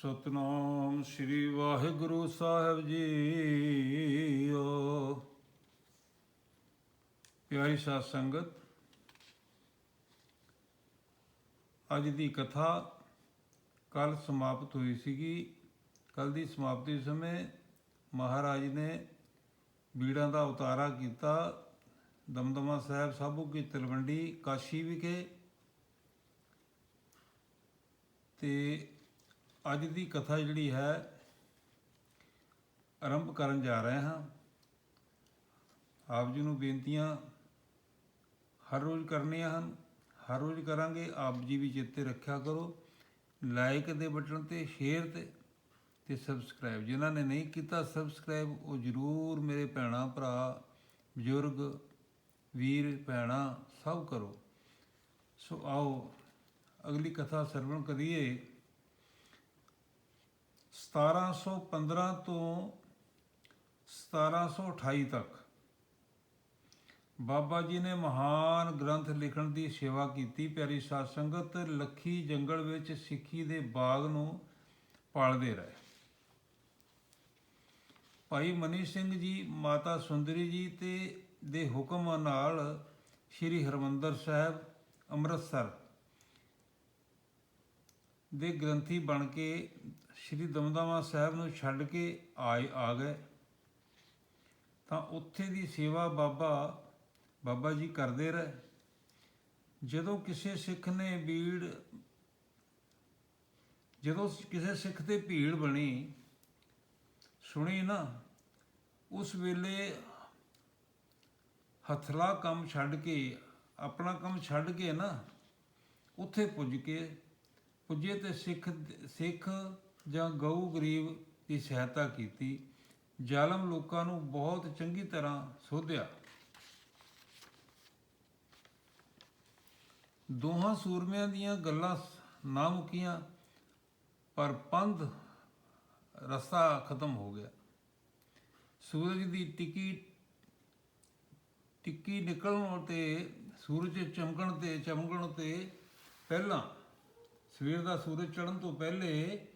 ਸਤਨਾਮ ਸ੍ਰੀ ਵਾਹਿਗੁਰੂ ਸਾਹਿਬ ਜੀਓ। ਪਿਆਰੀ ਸਾਧ ਸੰਗਤ, ਅੱਜ ਦੀ ਕਥਾ ਕੱਲ ਸਮਾਪਤ ਹੋਈ ਸੀਗੀ। ਕੱਲ ਦੀ ਸਮਾਪਤੀ ਸਮੇਂ ਮਹਾਰਾਜ ਨੇ ਬੀੜਾਂ ਦਾ ਉਤਾਰਾ ਕੀਤਾ। ਦਮਦਮਾ ਸਾਹਿਬ ਸਾਬੂ ਕੀ ਤਲਵੰਡੀ, ਕਾਸ਼ੀ ਵਿਖੇ। ਤੇ ਅੱਜ ਦੀ ਕਥਾ ਜਿਹੜੀ ਹੈ, ਆਰੰਭ ਕਰਨ ਜਾ ਰਹੇ ਹਾਂ। ਆਪ ਜੀ ਨੂੰ ਬੇਨਤੀਆਂ ਹਰ ਰੋਜ਼ ਕਰਨੀਆਂ ਹਨ। ਹਰ ਰੋਜ਼ ਕਰਾਂਗੇ, ਆਪ ਜੀ ਵੀ ਚੇਤੇ ਰੱਖਿਆ ਕਰੋ। ਲਾਈਕ ਦੇ ਬਟਨ ਤੇ, ਸ਼ੇਅਰ ਤੇ ਤੇ ਸਬਸਕ੍ਰਾਈਬ। ਜਿਨ੍ਹਾਂ ਨੇ ਨਹੀਂ ਕੀਤਾ ਸਬਸਕ੍ਰਾਈਬ, ਉਹ ਜਰੂਰ ਮੇਰੇ ਭੈਣਾ, ਭਰਾ, ਬਜ਼ੁਰਗ, ਵੀਰ, ਭੈਣਾ, ਸਭ ਕਰੋ। ਸੋ ਆਓ, ਅਗਲੀ ਕਥਾ ਸਰਵਣ ਕਰੀਏ। 1715 ਤੋਂ 1728 ਤੱਕ ਬਾਬਾ ਜੀ ਨੇ ਮਹਾਨ ਗ੍ਰੰਥ ਲਿਖਣ ਦੀ ਸੇਵਾ ਕੀਤੀ। ਪਿਆਰੀ ਸਾਧ ਸੰਗਤ, ਲੱਖੀ ਜੰਗਲ ਵਿੱਚ ਸਿੱਖੀ ਦੇ ਬਾਗ ਨੂੰ ਪਾਲਦੇ ਰਹੇ। ਭਾਈ ਮਨੀ ਸਿੰਘ ਜੀ, ਮਾਤਾ ਸੁੰਦਰੀ ਜੀ ਤੇ ਦੇ ਹੁਕਮ ਨਾਲ ਸ੍ਰੀ ਹਰਮੰਦਰ ਸਾਹਿਬ ਅੰਮ੍ਰਿਤਸਰ ਦੇ ਗ੍ਰੰਥੀ ਬਣ ਕੇ ਸ੍ਰੀ ਦਮਦਮਾ ਸਾਹਿਬ ਨੂੰ ਛੱਡ ਕੇ ਆਏ, ਆ ਗਏ। ਤਾਂ ਉੱਥੇ ਦੀ ਸੇਵਾ ਬਾਬਾ ਬਾਬਾ ਜੀ ਕਰਦੇ ਰਹੇ। ਜਦੋਂ ਕਿਸੇ ਸਿੱਖ ਨੇ ਭੀੜ, ਜਦੋਂ ਕਿਸੇ ਸਿੱਖ ਤੇ ਭੀੜ ਬਣੀ, ਸੁਣੀ ਨਾ, ਉਸ ਵੇਲੇ ਹਥਲਾ ਕੰਮ ਛੱਡ ਕੇ, ਆਪਣਾ ਕੰਮ ਛੱਡ ਕੇ ਨਾ, ਉੱਥੇ ਪੁੱਜ ਕੇ, ਪੁੱਜੇ ਤੇ ਸਿੱਖ ਸਿੱਖ ਜਾਂ ਗਊ ਗਰੀਬ ਦੀ ਸਹਾਇਤਾ ਕੀਤੀ, ਜ਼ਾਲਮ ਲੋਕਾਂ ਨੂੰ ਬਹੁਤ ਚੰਗੀ ਤਰ੍ਹਾਂ ਸੋਧਿਆ। ਦੋਹਾਂ ਸੂਰਮਿਆਂ ਦੀਆਂ ਗੱਲਾਂ ਨਾ ਮੁੱਕੀਆਂ, ਪਰ ਪੰਧ ਰਸਤਾ ਖਤਮ ਹੋ ਗਿਆ। ਸੂਰਜ ਦੀ ਟਿੱਕੀ ਟਿੱਕੀ ਨਿਕਲਣ ਤੇ, ਸੂਰਜ ਚਮਕਣ ਤੇ ਚਮਕਣ ਤੇ ਪਹਿਲਾਂ ਸਵੇਰ ਦਾ ਸੂਰਜ ਚੜ੍ਹਨ ਤੋਂ ਪਹਿਲੇ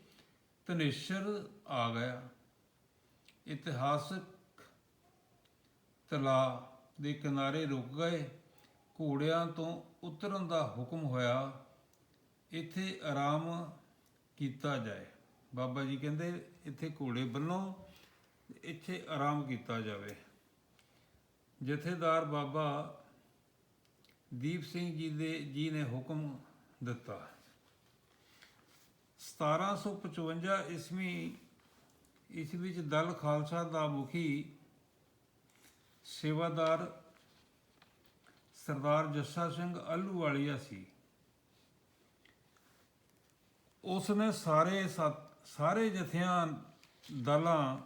ਤਨੇਸ਼ਰ ਆ ਗਿਆ। ਇਤਿਹਾਸਕ ਤਲਾ ਦੇ ਕਿਨਾਰੇ ਰੁਕ ਗਏ। ਘੋੜਿਆਂ ਤੋਂ ਉਤਰਨ ਦਾ ਹੁਕਮ ਹੋਇਆ, ਇੱਥੇ ਆਰਾਮ ਕੀਤਾ ਜਾਏ। ਬਾਬਾ ਜੀ ਕਹਿੰਦੇ, ਇੱਥੇ ਘੋੜੇ ਬੰਨੋ ਇੱਥੇ ਆਰਾਮ ਕੀਤਾ ਜਾਵੇ। ਜਥੇਦਾਰ ਬਾਬਾ ਦੀਪ ਸਿੰਘ ਜੀ ਦੇ, ਜੀ ਨੇ ਹੁਕਮ ਦਿੱਤਾ। 1755 ਈਸਵੀ ਇਸ ਵਿੱਚ ਦਲ ਖਾਲਸਾ ਦਾ ਮੁਖੀ ਸੇਵਾਦਾਰ ਸਰਦਾਰ ਜੱਸਾ ਸਿੰਘ ਆਲੂਵਾਲੀਆ ਸੀ। ਉਸ ਨੇ ਸਾਰੇ ਸੱਤ- ਸਾਰੇ ਜਥਿਆਂ, ਦਲਾਂ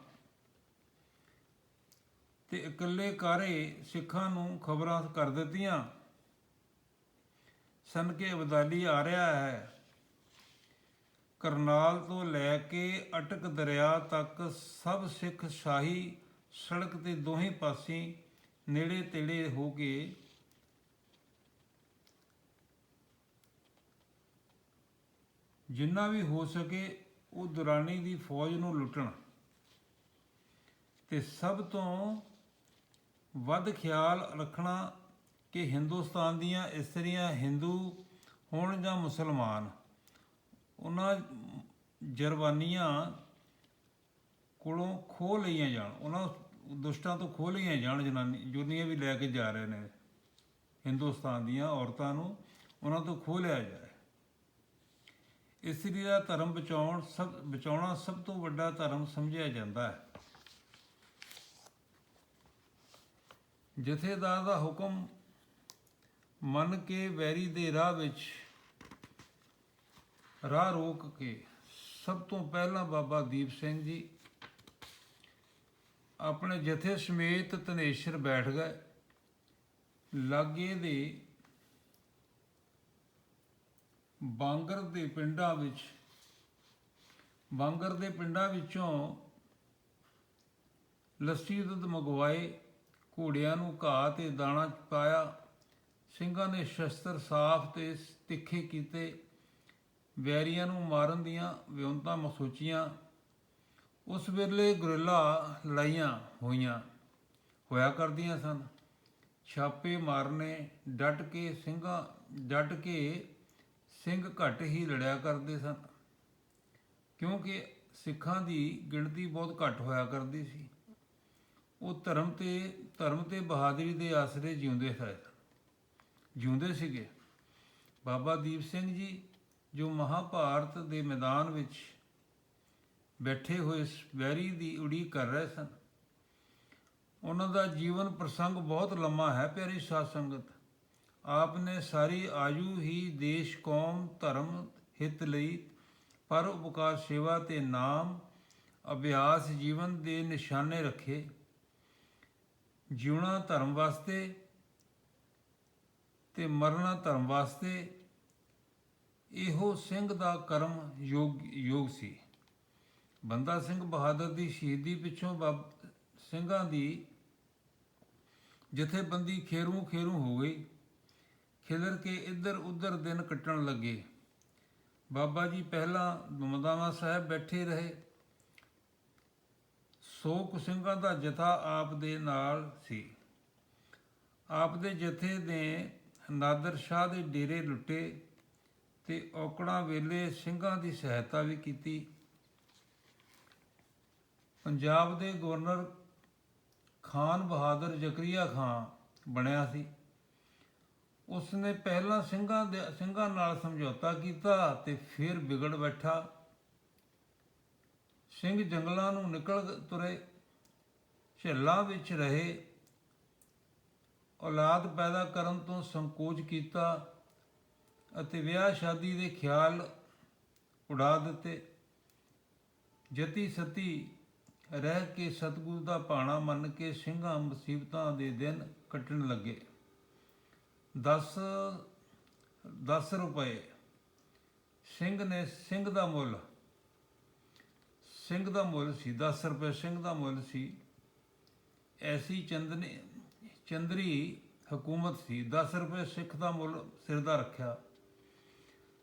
ਤੇ ਇਕੱਲੇ ਕਾਰੇ ਸਿੱਖਾਂ ਨੂੰ ਖਬਰਾਂ ਕਰ ਦਿੱਤੀਆਂ। ਸਨ ਕਿ ਅਬਦਾਲੀ ਆ ਰਿਹਾ ਹੈ। ਕਰਨਾਲ ਤੋਂ ਲੈ ਕੇ ਅਟਕ ਦਰਿਆ ਤੱਕ ਸਭ ਸਿੱਖ ਸ਼ਾਹੀ ਸੜਕ ਤੇ ਦੋਹੇ ਪਾਸੇ ਨੇੜੇ ਤੇੜੇ ਹੋ ਕੇ ਜਿੰਨਾ ਵੀ ਹੋ ਸਕੇ ਉਹ ਦੁਰਾਨੀ ਦੀ ਫੌਜ ਨੂੰ ਲੁੱਟਣ। ਤੇ ਸਭ ਤੋਂ ਵੱਧ ਖਿਆਲ ਰੱਖਣਾ ਕਿ ਹਿੰਦੁਸਤਾਨ ਦੀਆਂ ਇਸਤਰੀਆਂ ਹਿੰਦੂ ਹੋਣ ਜਾਂ ਮੁਸਲਮਾਨ। ਉਹਨਾਂ ਜਰਵਾਨੀਆਂ ਕੋਲੋਂ ਖੋਹ ਲਈਆਂ ਜਾਣ। ਉਹਨਾਂ ਦੁਸ਼ਟਾਂ ਤੋਂ ਖੋਹ ਲਈਆਂ ਜਾਣ, ਜਨਾਨੀ ਜੁਨੀਆਂ ਵੀ ਲੈ ਕੇ ਜਾ ਰਹੇ ਨੇ ਹਿੰਦੁਸਤਾਨ ਦੀਆਂ ਔਰਤਾਂ ਨੂੰ, ਉਹਨਾਂ ਤੋਂ ਖੋਹ ਲਿਆ ਜਾਏ। ਇਸਤਰੀ ਦਾ ਧਰਮ ਬਚਾਉਣ ਸਭ ਬਚਾਉਣਾ ਸਭ ਤੋਂ ਵੱਡਾ ਧਰਮ ਸਮਝਿਆ ਜਾਂਦਾ ਹੈ। ਜਥੇਦਾਰ ਦਾ ਹੁਕਮ ਮੰਨ ਕੇ ਵੈਰੀ ਦੇ ਰਾਹ ਵਿੱਚ ਰਾਹ ਰੋਕ ਕੇ ਸਭ ਤੋਂ ਪਹਿਲਾਂ ਬਾਬਾ ਦੀਪ ਸਿੰਘ ਜੀ ਆਪਣੇ ਜਥੇ ਸਮੇਤ ਤਨੇਸ਼ਰ ਬੈਠ ਗਏ। ਲਾਗੇ ਦੇ ਬਾਂਗਰ ਦੇ ਪਿੰਡਾਂ ਵਿੱਚ, ਬਾਂਗਰ ਦੇ ਪਿੰਡਾਂ ਵਿੱਚੋਂ ਲੱਸੀ ਦੁੱਧ ਮੰਗਵਾਏ, ਘੋੜਿਆਂ ਨੂੰ ਘਾਹ ਤੇ ਦਾਣਾ ਪਾਇਆ। ਸਿੰਘਾਂ ਨੇ ਸ਼ਸਤਰ ਸਾਫ਼ ਤੇ ਤਿੱਖੇ ਕੀਤੇ। ਵੈਰੀਆਂ ਨੂੰ ਮਾਰਨ ਦੀਆਂ ਵਿਉਂਤਾਂ ਮਸੋਚੀਆਂ ਉਸ ਵੇਲੇ ਗੁਰਿੱਲਾ ਲੜਾਈਆਂ ਹੋਈਆਂ। ਹੋਇਆ ਕਰਦੀਆਂ ਸਨ। ਛਾਪੇ ਮਾਰਨੇ, ਡਟ ਕੇ ਸਿੰਘਾਂ, ਡਟ ਕੇ ਸਿੰਘ ਘੱਟ ਹੀ ਲੜਿਆ ਕਰਦੇ ਸਨ। ਕਿਉਂਕਿ ਸਿੱਖਾਂ ਦੀ ਗਿਣਤੀ ਬਹੁਤ ਘੱਟ ਹੋਇਆ ਕਰਦੀ ਸੀ। ਉਹ ਧਰਮ ਤੇ ਧਰਮ ਤੇ ਬਹਾਦਰੀ ਦੇ ਆਸਰੇ ਜਿਉਂਦੇ ਸਨ। ਜਿਉਂਦੇ ਸੀਗੇ। ਬਾਬਾ ਦੀਪ ਸਿੰਘ ਜੀ ਜੋ ਮਹਾਭਾਰਤ ਦੇ ਮੈਦਾਨ ਵਿੱਚ ਬੈਠੇ ਹੋਏ ਵੈਰੀ ਦੀ ਉਡੀਕ ਕਰ ਰਹੇ ਸਨ। ਉਹਨਾਂ ਦਾ ਜੀਵਨ ਪ੍ਰਸੰਗ ਬਹੁਤ ਲੰਮਾ ਹੈ, ਪਿਆਰੀ ਸਾਧ ਸੰਗਤ ਆਪ ਨੇ ਸਾਰੀ ਆਯੂ ਹੀ ਦੇਸ਼, ਕੌਮ, ਧਰਮ, ਹਿੱਤ ਲਈ ਪਰ ਉਪਕਾਰ, ਸੇਵਾ ਤੇ ਨਾਮ, ਅਭਿਆਸ, ਜੀਵਨ ਦੇ ਨਿਸ਼ਾਨੇ ਰੱਖੇ। ਜਿਉਣਾ ਧਰਮ ਵਾਸਤੇ ਤੇ ਮਰਨਾ ਧਰਮ ਵਾਸਤੇ ਇਹੋ ਸਿੰਘ ਦਾ ਕਰਮ ਯੋਗ ਯੋਗ ਸੀ। ਬੰਦਾ ਸਿੰਘ ਬਹਾਦਰ ਦੀ ਸ਼ਹੀਦੀ ਪਿੱਛੋਂ ਬਾਬ ਸਿੰਘਾਂ ਦੀ ਜਥੇਬੰਦੀ ਖੇਰੂ ਖੇਰੂ ਹੋ ਗਈ। ਖਿਲਰ ਕੇ ਇੱਧਰ ਉੱਧਰ ਦਿਨ ਕੱਟਣ ਲੱਗੇ। ਬਾਬਾ ਜੀ ਪਹਿਲਾਂ ਦਮਦਮਾ ਸਾਹਿਬ ਬੈਠੇ ਰਹੇ। ਸੋ ਕੁ ਸਿੰਘਾਂ ਦਾ ਜਥਾ ਆਪ ਦੇ ਨਾਲ ਸੀ। ਆਪ ਦੇ ਜਥੇ ਦੇ ਨਾਦਰ ਸ਼ਾਹ ਦੇ ਡੇਰੇ ਲੁੱਟੇ। ਤੇ ਔਕੜਾਂ ਵੇਲੇ ਸਿੰਘਾਂ ਦੀ ਸਹਾਇਤਾ ਵੀ ਕੀਤੀ। ਪੰਜਾਬ ਦੇ ਗਵਰਨਰ ਖਾਨ ਬਹਾਦਰ ਜ਼ਕਰੀਆ ਖਾਨ ਬਣਿਆ ਸੀ। ਉਸ ਨੇ ਪਹਿਲਾਂ ਸਿੰਘਾਂ ਦੇ, ਸਿੰਘਾਂ ਨਾਲ ਸਮਝੌਤਾ ਕੀਤਾ ਤੇ ਫਿਰ ਵਿਗੜ ਬੈਠਾ। ਸਿੰਘ ਜੰਗਲਾਂ ਨੂੰ ਨਿਕਲ ਤੁਰੇ, ਝੱਲਾਂ ਵਿੱਚ ਰਹੇ। ਔਲਾਦ ਪੈਦਾ ਕਰਨ ਤੋਂ ਸੰਕੋਚ ਕੀਤਾ। ਅਤੇ ਵਿਆਹ ਸ਼ਾਦੀ ਦੇ ਖਿਆਲ ਉਡਾ ਦਿੱਤੇ। ਜਤੀ ਸਤੀ ਰਹਿ ਕੇ ਸਤਿਗੁਰੂ ਦਾ ਭਾਣਾ ਮੰਨ ਕੇ ਸਿੰਘਾਂ ਮੁਸੀਬਤਾਂ ਦੇ ਦਿਨ ਕੱਟਣ ਲੱਗੇ। 10 10 ਰੁਪਏ। ਸਿੰਘ ਨੇ, ਸਿੰਘ ਦਾ ਮੁੱਲ। ਸਿੰਘ ਦਾ ਮੁੱਲ ਸੀ 10 ਰੁਪਏ ਸਿੰਘ ਦਾ ਮੁੱਲ ਸੀ। ਐਸੀ ਚੰਦਨੀ, ਚੰਦਰੀ ਹਕੂਮਤ ਸੀ। 10 ਰੁਪਏ ਸਿੱਖ ਦਾ ਮੁੱਲ ਸਿਰ ਦਾ ਰੱਖਿਆ।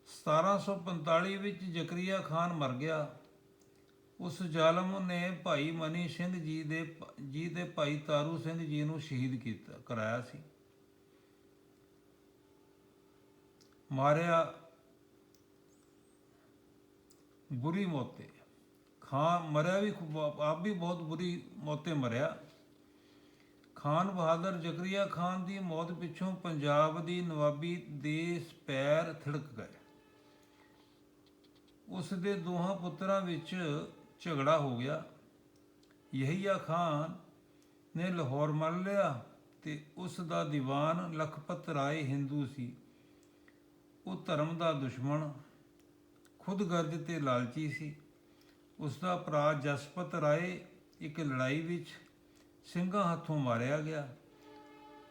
1745 ਵਿੱਚ ਜ਼ਕਰੀਆ ਖਾਨ ਮਰ ਗਿਆ। ਉਸ ਜ਼ਾਲਮ ਨੇ ਭਾਈ ਮਨੀ ਸਿੰਘ ਜੀ ਦੇ ਜੀ ਦੇ ਭਾਈ ਤਾਰੂ ਸਿੰਘ ਜੀ ਨੂੰ ਸ਼ਹੀਦ ਕੀਤਾ, ਕਰਾਇਆ ਸੀ। ਮਾਰਿਆ ਬੁਰੀ ਮੌਤੇ। ਖਾਨ ਮਰਿਆ ਵੀ ਆਪ ਵੀ ਬਹੁਤ ਬੁਰੀ ਮੌਤੇ ਮਰਿਆ। ਖਾਨ ਬਹਾਦਰ ਜ਼ਕਰੀਆ ਖਾਨ ਦੀ ਮੌਤ ਪਿੱਛੋਂ ਪੰਜਾਬ ਦੀ ਨਵਾਬੀ ਦੇ ਪੈਰ ਥਿੜਕ ਗਏ। ਉਸ ਦੇ ਦੋਹਾਂ ਪੁੱਤਰਾਂ ਵਿੱਚ ਝਗੜਾ ਹੋ ਗਿਆ। ਯਹੀਆ ਖਾਨ ਨੇ ਲਾਹੌਰ ਮੱਲ ਲਿਆ ਤੇ ਉਸ ਦਾ ਦੀਵਾਨ ਲਖਪਤ ਰਾਏ ਹਿੰਦੂ ਸੀ। ਉਹ ਧਰਮ ਦਾ ਦੁਸ਼ਮਣ ਖੁਦਗਰਜ਼ ਤੇ ਲਾਲਚੀ ਸੀ। ਉਸ ਦਾ ਭਰਾ ਜਸਪਤ ਰਾਏ ਇੱਕ ਲੜਾਈ ਵਿੱਚ ਸਿੰਘਾਂ ਹੱਥੋਂ ਮਾਰਿਆ ਗਿਆ।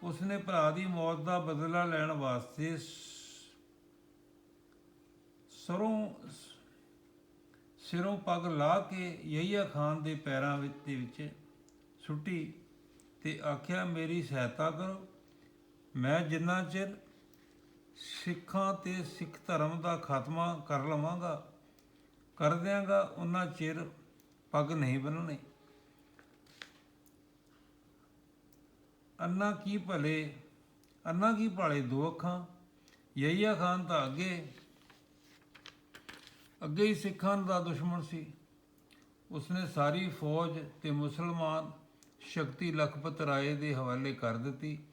ਉਸ ਨੇ ਭਰਾ ਦੀ ਮੌਤ ਦਾ ਬਦਲਾ ਲੈਣ ਵਾਸਤੇ ਸ- ਸਰੋਂ ਸਿਰੋਂ ਪੱਗ ਲਾ ਕੇ ਯਹੀਆ ਖਾਨ ਦੇ ਪੈਰਾਂ ਵਿੱਚ ਦੇ ਵਿੱਚ ਸੁੱਟੀ ਤੇ ਆਖਿਆ, ਮੇਰੀ ਸਹਾਇਤਾ ਕਰੋ। ਮੈਂ ਜਿੰਨਾ ਚਿਰ ਸਿੱਖਾਂ ਤੇ ਸਿੱਖ ਧਰਮ ਦਾ ਖਾਤਮਾ ਕਰ ਲਵਾਂਗਾ, ਕਰ ਦਿਆਂਗਾ ਉਹਨਾਂ ਚਿਰ ਪੱਗ ਨਹੀਂ ਬੰਨਣੀ ਅੰਨਾ ਕੀ ਭਲੇ, ਅੰਨਾ ਕੀ ਭਾਲੇ ਦੋ ਅੱਖਾਂ? ਯਹੀਆ ਖਾਨ ਤਾਂ ਅੱਗੇ ਅੱਗੇ ਹੀ ਸਿੱਖਾਂ ਦਾ ਦੁਸ਼ਮਣ ਸੀ। ਉਸਨੇ ਸਾਰੀ ਫੌਜ ਤੇ ਮੁਸਲਮਾਨ ਸ਼ਕਤੀ ਲਖਪਤ ਰਾਏ ਦੇ ਹਵਾਲੇ ਕਰ ਦਿੱਤੀ।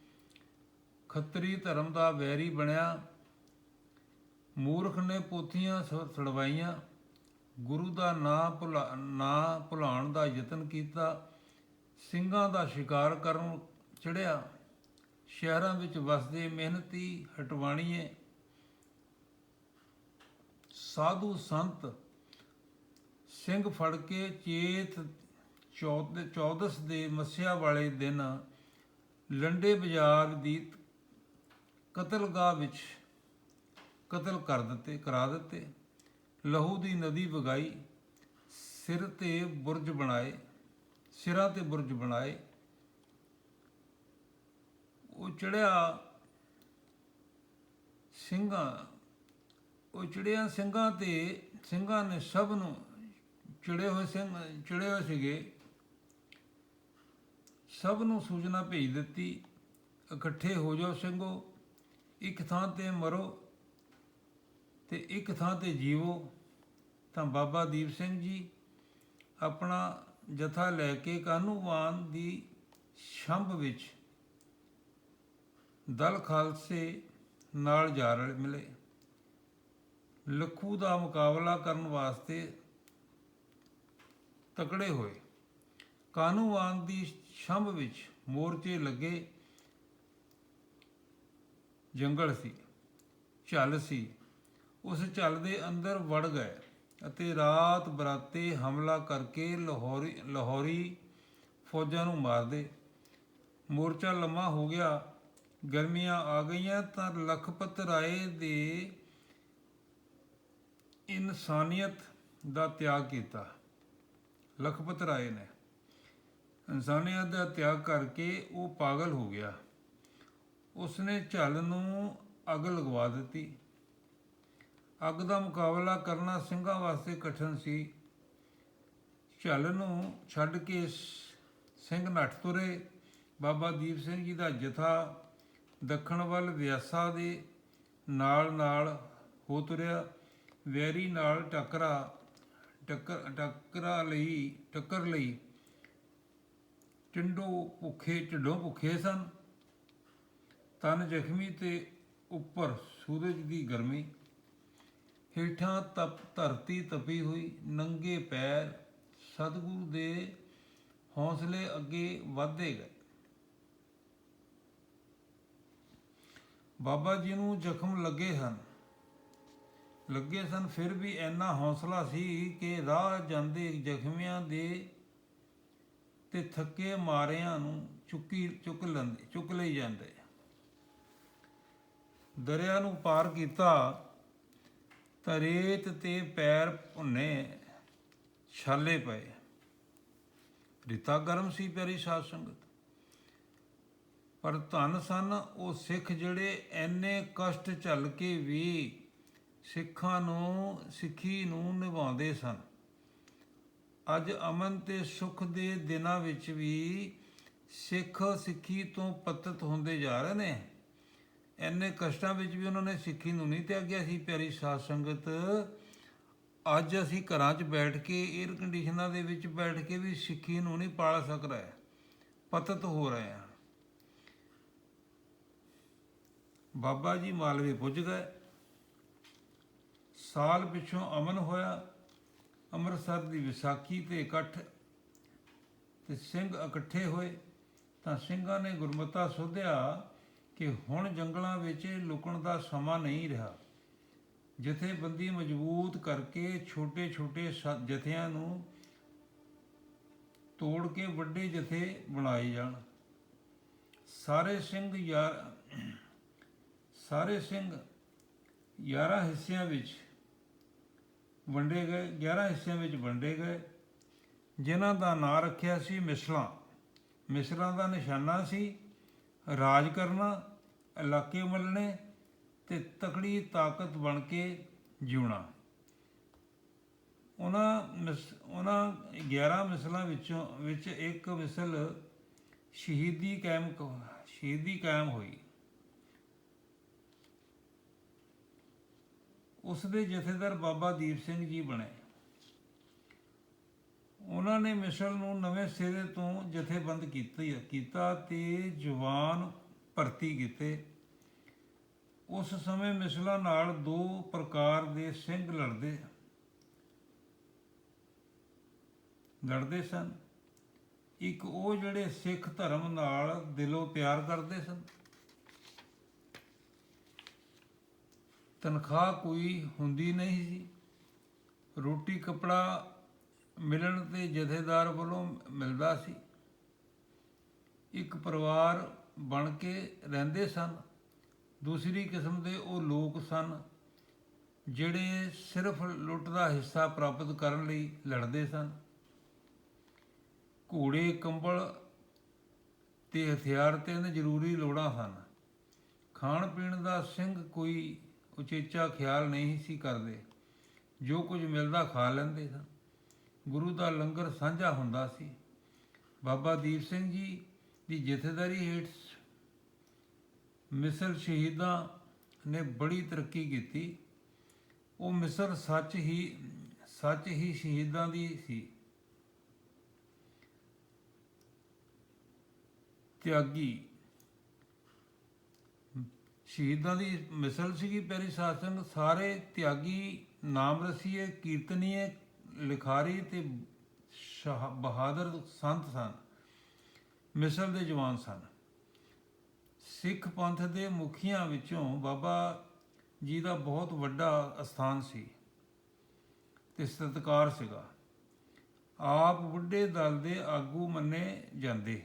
ਖੱਤਰੀ ਧਰਮ ਦਾ ਵੈਰੀ ਬਣਿਆ। ਮੂਰਖ ਨੇ ਪੋਥੀਆਂ ਸੜਵਾਈਆਂ। ਗੁਰੂ ਦਾ ਨਾਂ ਭੁਲਾ, ਨਾਂ ਭੁਲਾਉਣ ਦਾ ਯਤਨ ਕੀਤਾ। ਸਿੰਘਾਂ ਦਾ ਸ਼ਿਕਾਰ ਕਰਨ ਚੜਿਆ ਸ਼ਹਿਰਾਂ ਵਿੱਚ ਵਸਦੇ ਮਿਹਨਤੀ ਹਟਵਾਣੀਏ ਸਾਧੂ ਸੰਤ ਸਿੰਘ ਫੜ ਕੇ ਚੇਤ ਚੌਦ ਚੌਦਸ ਦੇ ਮੱਸਿਆ ਵਾਲੇ ਦਿਨ ਲੰਡੇ ਬਾਜ਼ਾਰ ਦੀ ਕਤਲਗਾਹ ਵਿੱਚ ਕਤਲ ਕਰ ਦਿੱਤੇ, ਕਰਾ ਦਿੱਤੇ। ਲਹੂ ਦੀ ਨਦੀ ਵਗਾਈ, ਸਿਰ ਤੇ ਬੁਰਜ ਬਣਾਏ, ਸਿਰਾਂ ਤੇ ਬੁਰਜ ਬਣਾਏ। ਉਹ ਚੜਿਆ ਸਿੰਘਾਂ ਉਹ ਚਿੜਿਆਂ ਸਿੰਘਾਂ ਤੇ, ਸਿੰਘਾਂ ਨੇ ਸਭ ਨੂੰ ਚਿੜੇ ਹੋਏ ਸਿੰਘ, ਚਿੜੇ ਹੋਏ ਸੀਗੇ। ਸਭ ਨੂੰ ਸੂਚਨਾ ਭੇਜ ਦਿੱਤੀ, ਇਕੱਠੇ ਹੋ ਜਾਓ ਸਿੰਘੋ, ਇੱਕ ਥਾਂ ਤੇ ਮਰੋ ਤੇ ਇੱਕ ਥਾਂ ਤੇ ਜੀਵੋ। ਤਾਂ ਬਾਬਾ ਦੀਪ ਸਿੰਘ ਜੀ ਆਪਣਾ ਜਥਾ ਲੈ ਕੇ ਕਾਨੂੰਵਾਨ ਦੀ ਸ਼ੰਭ ਵਿੱਚ ਦਲ ਖਾਲਸੇ ਨਾਲ ਜਾ ਰਹੇ ਮਿਲੇ। ਲੱਖੂ ਦਾ ਮੁਕਾਬਲਾ ਕਰਨ ਵਾਸਤੇ ਤਕੜੇ ਹੋਏ। ਕਾਨੂੰਵਾਨ ਦੀ ਛੰਭ ਵਿੱਚ ਮੋਰਚੇ ਲੱਗੇ ਜੰਗਲ ਸੀ, ਝੱਲ ਸੀ। ਉਸ ਝੱਲ ਦੇ ਅੰਦਰ ਵੜ ਗਏ ਅਤੇ ਰਾਤ ਬਰਾਤੇ ਹਮਲਾ ਕਰਕੇ ਲਾਹੌਰੀ ਲਾਹੌਰੀ ਫੌਜਾਂ ਨੂੰ ਮਾਰਦੇ ਮੋਰਚਾ ਲੰਮਾ ਹੋ ਗਿਆ, ਗਰਮੀਆਂ ਆ ਗਈਆਂ ਤਾਂ ਲਖਪਤ ਰਾਏ ਦੇ ਇਨਸਾਨੀਅਤ ਦਾ ਤਿਆਗ ਕੀਤਾ। ਲਖਪਤ ਰਾਏ ਨੇ। ਇਨਸਾਨੀਅਤ ਦਾ ਤਿਆਗ ਕਰਕੇ ਉਹ ਪਾਗਲ ਹੋ ਗਿਆ। ਉਸਨੇ ਝੱਲ ਨੂੰ ਅੱਗ ਲਗਵਾ ਦਿੱਤੀ। ਅੱਗ ਦਾ ਮੁਕਾਬਲਾ ਕਰਨਾ ਸਿੰਘਾਂ ਵਾਸਤੇ ਕਠਿਨ ਸੀ। ਝੱਲ ਨੂੰ ਛੱਡ ਕੇ ਸਿੰਘ ਨੱਠ ਤੁਰੇ। ਬਾਬਾ ਦੀਪ ਸਿੰਘ ਜੀ ਦਾ ਜਥਾ ਦੱਖਣ ਵੱਲ ਵਿਆਸਾ ਦੇ ਨਾਲ ਨਾਲ ਹੋ ਤੁਰਿਆ। ਵੈਰੀ ਨਾਲ ਟੱਕਰਾ, ਟੱਕਰ, ਟੱਕਰਾ ਲਈ, ਟੱਕਰ ਲਈ। ਟਿੰਡੋ ਭੁੱਖੇ, ਢਿੱਡੋਂ ਭੁੱਖੇ ਸਨ। ਤਨ ਜ਼ਖਮੀ ਤੇ ਉੱਪਰ ਸੂਰਜ ਦੀ ਗਰਮੀ। ਹੇਠਾਂ ਤਪ, ਧਰਤੀ ਤਪੀ ਹੋਈ। ਨੰਗੇ ਪੈਰ ਸਤਿਗੁਰੂ ਦੇ ਹੌਸਲੇ ਅੱਗੇ ਵਧਦੇ ਗਏ। ਬਾਬਾ ਜੀ ਨੂੰ ਜ਼ਖਮ ਲੱਗੇ ਹਨ। ਲੱਗੇ ਸਨ, ਫਿਰ ਵੀ ਇੰਨਾ ਹੌਸਲਾ ਸੀ ਕਿ ਰਾਹ ਜਾਂਦੇ ਜ਼ਖਮੀਆਂ ਦੇ ਤੇ ਥੱਕੇ ਮਾਰਿਆਂ ਨੂੰ ਚੁੱਕੀ, ਚੁੱਕ ਲੈਂਦੇ, ਚੁੱਕ ਲਈ ਜਾਂਦੇ। ਦਰਿਆ ਨੂੰ ਪਾਰ ਕੀਤਾ ਤਾਂ ਰੇਤ ਤੇ ਪੈਰ ਭੁੰਨੇ ਛਾਲੇ ਪਏ। ਰਿਤਾ ਗਰਮ ਸੀ ਪਿਆਰੀ ਸਾਧ ਸੰਗਤ। ਪਰ ਧੰਨ ਸਨ ਉਹ ਸਿੱਖ ਜਿਹੜੇ ਐਨੇ ਕਸ਼ਟ ਝੱਲ ਕੇ ਵੀ ਸਿੱਖਾਂ ਨੂੰ, ਸਿੱਖੀ ਨੂੰ ਨਿਭਾਉਂਦੇ ਸਨ। ਅੱਜ ਅਮਨ ਤੇ ਸੁਖ ਦੇ ਦਿਨਾਂ ਵਿੱਚ ਵੀ ਸਿੱਖ ਸਿੱਖੀ ਤੋਂ ਪਤਤ ਹੁੰਦੇ ਜਾ ਰਹੇ ਨੇ। ਐਨੇ ਕਸ਼ਟਾਂ ਵਿੱਚ ਵੀ ਉਹਨਾਂ ਨੇ ਸਿੱਖੀ ਨੂੰ ਨਹੀਂ ਤਿਆਗਿਆ ਸੀ। ਪਿਆਰੀ ਸਾਧ ਸੰਗਤ, ਅੱਜ ਅਸੀਂ ਘਰਾਂ 'ਚ ਬੈਠ ਕੇ 에ਅਰ ਕੰਡੀਸ਼ਨਾਂ ਦੇ ਵਿੱਚ ਬੈਠ ਕੇ ਵੀ ਸਿੱਖੀ ਨੂੰ ਨਹੀਂ ਪਾਲ ਸਕ ਰਹੇ, ਪਤਤ ਹੋ ਰਹੇ ਆ ਬਾਬਾ ਜੀ ਮਾਲਵੇ ਪੁੱਜ ਗਏ। ਸਾਲ ਪਿਛੋਂ ਅਮਨ ਹੋਇਆ, ਅੰਮ੍ਰਿਤਸਰ ਦੀ ਵਿਸਾਖੀ ਤੇ ਇਕੱਠ ਤੇ ਸਿੰਘ ਇਕੱਠੇ ਹੋਏ, ਤਾਂ ਸਿੰਘਾਂ ਨੇ ਗੁਰਮਤਾ ਸੋਧਿਆ ਕਿ ਹੁਣ ਜੰਗਲਾਂ ਵਿੱਚ ਲੁਕਣ ਦਾ ਸਮਾਂ ਨਹੀਂ ਰਿਹਾ। ਜਥੇਬੰਦੀ ਮਜ਼ਬੂਤ ਕਰਕੇ ਛੋਟੇ-ਛੋਟੇ ਸ- ਜਥਿਆਂ ਨੂੰ ਤੋੜ ਕੇ ਵੱਡੇ ਜਥੇ ਬਣਾਏ ਜਾਣ। ਸਾਰੇ ਸਿੰਘ ਯਾਰ, ਸਾਰੇ ਸਿੰਘ 11 ਹਿੱਸਿਆਂ ਵਿੱਚ ਵੰਡੇ ਗਏ 11 ਹਿੱਸਿਆਂ ਵਿੱਚ ਵੰਡੇ ਗਏ। ਜਿਨ੍ਹਾਂ ਦਾ ਨਾਂ ਰੱਖਿਆ ਸੀ ਮਿਸਲਾਂ। ਮਿਸਲਾਂ ਦਾ ਨਿਸ਼ਾਨਾ ਸੀ ਰਾਜ ਕਰਨਾ, ਇਲਾਕੇ ਮੱਲਣੇ ਤੇ ਤਕੜੀ ਤਾਕਤ ਬਣ ਕੇ ਜਿਉਣਾ। ਉਹਨਾਂ ਮਿਸ- ਉਹਨਾਂ 11 ਮਿਸਲਾਂ ਵਿੱਚੋਂ, ਵਿੱਚ ਇੱਕ ਮਿਸਲ ਸ਼ਹੀਦੀ ਕਾਇਮ ਕ- ਸ਼ਹੀਦੀ ਕਾਇਮ ਹੋਈ। ਉਸ ਦੇ ਜਥੇਦਾਰ ਬਾਬਾ ਦੀਪ ਸਿੰਘ ਜੀ ਬਣੇ। ਉਹਨਾਂ ਨੇ ਮਿਸਲ ਨੂੰ ਨਵੇਂ ਸਿਰੇ ਤੋਂ ਜਥੇਬੰਦ ਕੀਤੀ, ਕੀਤਾ ਤੇ ਜਵਾਨ ਭਰਤੀ ਕੀਤੇ। ਉਸ ਸਮੇਂ ਮਿਸਲਾਂ ਨਾਲ ਦੋ ਪ੍ਰਕਾਰ ਦੇ ਸਿੰਘ ਲੜਦੇ ਲੜਦੇ ਸਨ। ਇੱਕ ਉਹ ਜਿਹੜੇ ਸਿੱਖ ਧਰਮ ਨਾਲ ਦਿਲੋਂ ਪਿਆਰ ਕਰਦੇ ਸਨ। ਤਨਖਾਹ ਕੋਈ ਹੁੰਦੀ ਨਹੀਂ ਸੀ। ਰੋਟੀ, ਕਪੜਾ ਮਿਲਣ ਤੇ ਜਥੇਦਾਰ ਵੱਲੋਂ ਮਿਲਦਾ ਸੀ। ਇੱਕ ਪਰਿਵਾਰ ਬਣ ਕੇ ਰਹਿੰਦੇ ਸਨ। ਦੂਸਰੀ ਕਿਸਮ ਦੇ ਉਹ ਲੋਕ ਸਨ ਜਿਹੜੇ ਸਿਰਫ ਲੁੱਟ ਦਾ ਹਿੱਸਾ ਪ੍ਰਾਪਤ ਕਰਨ ਲਈ ਲੜਦੇ ਸਨ। ਘੋੜੇ, ਕੰਬਲ ਤੇ ਹਥਿਆਰ ਤਿੰਨ ਜ਼ਰੂਰੀ ਲੋੜਾਂ ਹਨ। ਖਾਣ ਪੀਣ ਦਾ ਸਿੰਘ ਕੋਈ ਉਚੇਚਾ ਖਿਆਲ ਨਹੀਂ ਸੀ ਕਰਦੇ। ਜੋ ਕੁਝ ਮਿਲਦਾ ਖਾ ਲੈਂਦੇ ਸਨ। ਗੁਰੂ ਦਾ ਲੰਗਰ ਸਾਂਝਾ ਹੁੰਦਾ ਸੀ। ਬਾਬਾ ਦੀਪ ਸਿੰਘ ਜੀ ਦੀ ਜਥੇਦਾਰੀ ਹੇਠ ਮਿਸਰ ਸ਼ਹੀਦਾਂ ਨੇ ਬੜੀ ਤਰੱਕੀ ਕੀਤੀ। ਉਹ ਮਿਸਰ ਸੱਚ ਹੀ ਸੱਚ ਹੀ ਸ਼ਹੀਦਾਂ ਦੀ ਸੀ। ਤਿਆਗੀ ਸ਼ਹੀਦਾਂ ਦੀ ਮਿਸਲ ਸੀਗੀ ਪਿਆਰੀ ਸਾਧ ਸੰਗਤ ਸਾਰੇ ਤਿਆਗੀ ਨਾਮ ਰਸੀਏ, ਕੀਰਤਨੀਏ, ਲਿਖਾਰੀ ਤੇ ਸ਼ਾਹ ਬਹਾਦਰ ਸੰਤ ਸਨ। ਮਿਸਲ ਦੇ ਜਵਾਨ ਸਨ। ਸਿੱਖ ਪੰਥ ਦੇ ਮੁਖੀਆਂ ਵਿੱਚੋਂ ਬਾਬਾ ਜੀ ਦਾ ਬਹੁਤ ਵੱਡਾ ਅਸਥਾਨ ਸੀ ਤੇ ਸਤਿਕਾਰ ਸੀਗਾ। ਆਪ ਬੁੱਢੇ ਦਲ ਦੇ ਆਗੂ ਮੰਨੇ ਜਾਂਦੇ।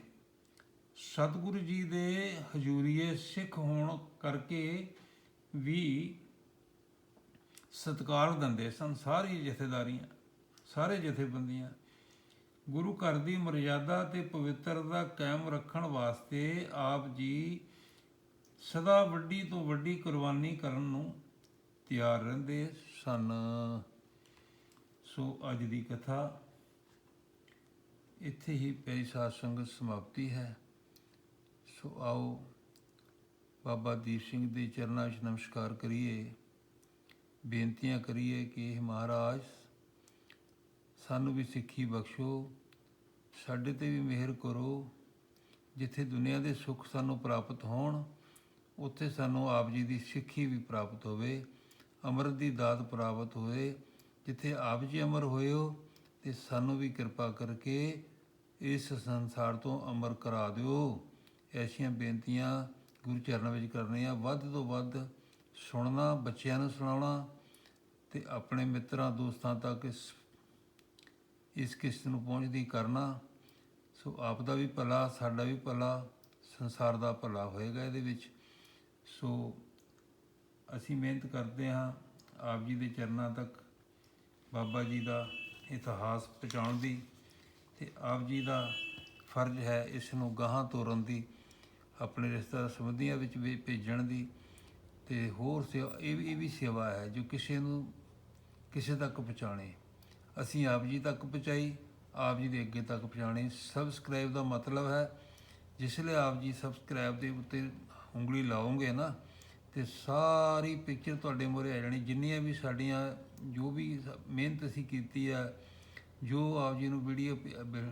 ਸਤਿਗੁਰੂ ਜੀ ਦੇ ਹਜ਼ੂਰੀਏ ਸਿੱਖ ਹੋਣ ਕਰਕੇ ਵੀ ਸਤਿਕਾਰ ਦਿੰਦੇ ਸਨ ਸਾਰੀ ਜਥੇਦਾਰੀਆਂ, ਸਾਰੇ ਜਥੇਬੰਦੀਆਂ। ਗੁਰੂ ਘਰ ਦੀ ਮਰਜ਼ਾਦਾ ਤੇ ਪਵਿੱਤਰਤਾ ਕਾਇਮ ਰੱਖਣ ਵਾਸਤੇ ਆਪ ਜੀ ਸਦਾ ਵੱਡੀ ਤੋਂ ਵੱਡੀ ਕੁਰਬਾਨੀ ਕਰਨ ਨੂੰ ਤਿਆਰ ਰਹਿੰਦੇ ਸਨ। ਸੋ ਅੱਜ ਦੀ ਕਥਾ ਇੱਥੇ ਹੀ ਪਿਆਰੀ ਸਾਧ ਸੰਗਤ ਸਮਾਪਤੀ ਹੈ। ਸੋ ਆਓ ਬਾਬਾ ਦੀਪ ਸਿੰਘ ਦੇ ਚਰਨਾਂ 'ਚ ਨਮਸਕਾਰ ਕਰੀਏ, ਬੇਨਤੀਆਂ ਕਰੀਏ ਕਿ ਇਹ ਮਹਾਰਾਜ ਸਾਨੂੰ ਵੀ ਸਿੱਖੀ ਬਖਸ਼ੋ, ਸਾਡੇ ਤੇ ਵੀ ਮਿਹਰ ਕਰੋ, ਜਿੱਥੇ ਦੁਨੀਆ ਦੇ ਸੁੱਖ ਸਾਨੂੰ ਪ੍ਰਾਪਤ ਹੋਣ, ਉੱਥੇ ਸਾਨੂੰ ਆਪ ਜੀ ਦੀ ਸਿੱਖੀ ਵੀ ਪ੍ਰਾਪਤ ਹੋਵੇ, ਅੰਮ੍ਰਿਤ ਦੀ ਦਾਤ ਪ੍ਰਾਪਤ ਹੋਵੇ ਜਿੱਥੇ ਆਪ ਜੀ ਅਮਰ ਹੋਏ ਹੋ, ਤੇ ਸਾਨੂੰ ਵੀ ਕਿਰਪਾ ਕਰਕੇ ਇਸ ਸੰਸਾਰ ਤੋਂ ਅਮਰ ਕਰਾ ਦਿਓ। ਐਸੀਆਂ ਬੇਨਤੀਆਂ ਗੁਰੂ ਚਰਨਾਂ ਵਿੱਚ ਕਰਨੇ ਆ, ਵੱਧ ਤੋਂ ਵੱਧ ਸੁਣਨਾ, ਬੱਚਿਆਂ ਨੂੰ ਸੁਣਾਉਣਾ ਤੇ ਆਪਣੇ ਮਿੱਤਰਾਂ, ਦੋਸਤਾਂ ਤੱਕ ਇਸ ਇਸ ਕਿਸ਼ਤ ਨੂੰ ਪਹੁੰਚਦੀ ਕਰਨਾ। ਸੋ ਆਪ ਦਾ ਵੀ ਭਲਾ, ਸਾਡਾ ਵੀ ਭਲਾ, ਸੰਸਾਰ ਦਾ ਭਲਾ ਹੋਏਗਾ ਇਹਦੇ ਵਿੱਚ। ਸੋ ਅਸੀਂ ਮਿਹਨਤ ਕਰਦੇ ਹਾਂ ਆਪ ਜੀ ਦੇ ਚਰਨਾਂ ਤੱਕ, ਬਾਬਾ ਜੀ ਦਾ ਇਤਿਹਾਸ ਪਹੁੰਚਾਉਣ ਦੀ ਤੇ ਆਪ ਜੀ ਦਾ ਫਰਜ਼ ਹੈ ਇਸ ਨੂੰ ਗਾਹਾਂ ਤੋਰਨ ਦੀ। ਆਪਣੇ ਰਿਸ਼ਤੇਦਾਰ ਸੰਬੰਧੀਆਂ ਵਿੱਚ ਵੀ ਭੇਜਣ ਦੀ ਤੇ ਹੋਰ ਸੇਵਾ, ਇਹ ਵੀ- ਇਹ ਵੀ ਸੇਵਾ ਹੈ ਜੋ ਕਿਸੇ ਨੂੰ ਕਿਸੇ ਤੱਕ ਪਹੁੰਚਾਣੇ ਅਸੀਂ ਆਪ ਜੀ ਤੱਕ ਪਹੁੰਚਾਈ, ਆਪ ਜੀ ਦੇ ਅੱਗੇ ਤੱਕ ਪਹੁੰਚਾਣੀ ਸਬਸਕ੍ਰਾਈਬ ਦਾ ਮਤਲਬ ਹੈ, ਜਿਸ ਲਈ ਆਪ ਜੀ ਸਬਸਕ੍ਰਾਈਬ ਦੇ ਉੱਤੇ ਉਂਗਲੀ ਲਾਓਗੇ ਨਾ, ਤੇ ਸਾਰੀ ਪਿਕਚਰ ਤੁਹਾਡੇ ਮੂਹਰੇ ਆ ਜਾਣੀ। ਜਿੰਨੀਆਂ ਵੀ ਸਾਡੀਆਂ ਜੋ ਵੀ ਮਿਹਨਤ ਅਸੀਂ ਕੀਤੀ ਹੈ ਜੋ ਆਪ ਜੀ ਨੂੰ ਵੀਡੀਓ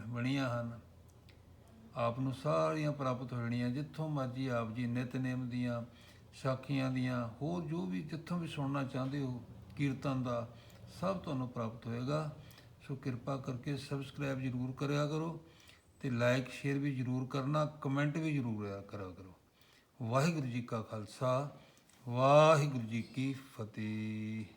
ਬਣੀਆਂ ਹਨ ਆਪ ਨੂੰ ਸਾਰੀਆਂ ਪ੍ਰਾਪਤ ਹੋ ਜਾਣੀਆਂ, ਜਿੱਥੋਂ ਮਰਜ਼ੀ ਆਪ ਜੀ ਨਿਤਨੇਮ ਦੀਆਂ, ਸਾਖੀਆਂ ਦੀਆਂ, ਹੋਰ ਜੋ ਵੀ ਜਿੱਥੋਂ ਵੀ ਸੁਣਨਾ ਚਾਹੁੰਦੇ ਹੋ, ਕੀਰਤਨ ਦਾ ਸਭ ਤੁਹਾਨੂੰ ਪ੍ਰਾਪਤ ਹੋਏਗਾ। ਸੋ ਕਿਰਪਾ ਕਰਕੇ ਸਬਸਕ੍ਰਾਈਬ ਜ਼ਰੂਰ ਕਰਿਆ ਕਰੋ ਤੇ ਲਾਈਕ ਸ਼ੇਅਰ ਵੀ ਜ਼ਰੂਰ ਕਰਨਾ ਕਮੈਂਟ ਵੀ ਜ਼ਰੂਰ ਕਰਿਆ ਕਰੋ। ਵਾਹਿਗੁਰੂ ਜੀ ਕਾ ਖਾਲਸਾ, ਵਾਹਿਗੁਰੂ ਜੀ ਕੀ ਫਤਿਹ।